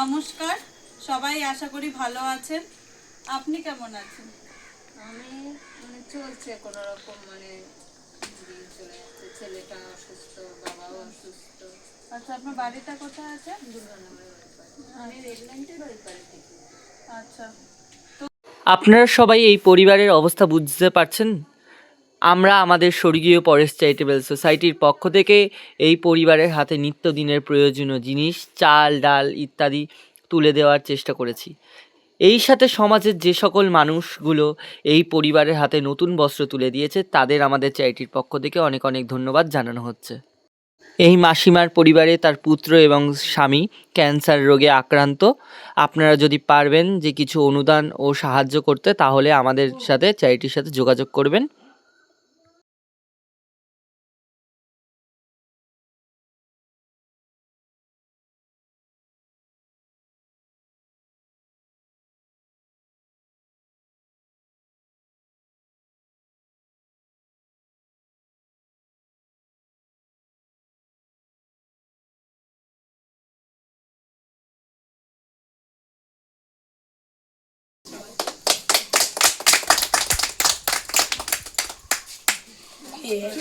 নমস্কার সবাই আশা করি ভালো আছেন। আপনি কেমন আছেন? আমি মানে চলছে কোনো রকম মানে চলে যাচ্ছে। ছেলেটা অসুস্থ বাবাও অসুস্থ। আচ্ছা আপনার বাড়িটা কোথায় আছে? দুর্গানগরের ওই আমি রেডল্যান্ডের ওই পারে থেকে আচ্ছা। আপনারা সবাই এই পরিবারের অবস্থা বুঝতে পারছেন? আমরা আমাদের স্বর্গীয় পরেশ চ্যারিটেবল সোসাইটির পক্ষ থেকে এই পরিবারের হাতে নিত্যদিনের প্রয়োজনীয় জিনিস, চাল, ডাল ইত্যাদি তুলে দেওয়ার চেষ্টা করেছি। এই সাথে সমাজের যে সকল মানুষগুলো এই পরিবারের হাতে নতুন বস্ত্র তুলে দিয়েছে, তাদের আমাদের চ্যারিটির পক্ষ থেকে অনেক অনেক ধন্যবাদ জানানো হচ্ছে। এই মাসিমার পরিবারে তার পুত্র এবং স্বামী ক্যান্সার রোগে আক্রান্ত। আপনারা যদি পারবেন যে কিছু অনুদান ও সাহায্য করতে, তাহলে আমাদের সাথে, চ্যারিটির সাথে যোগাযোগ করবেন। Yeah.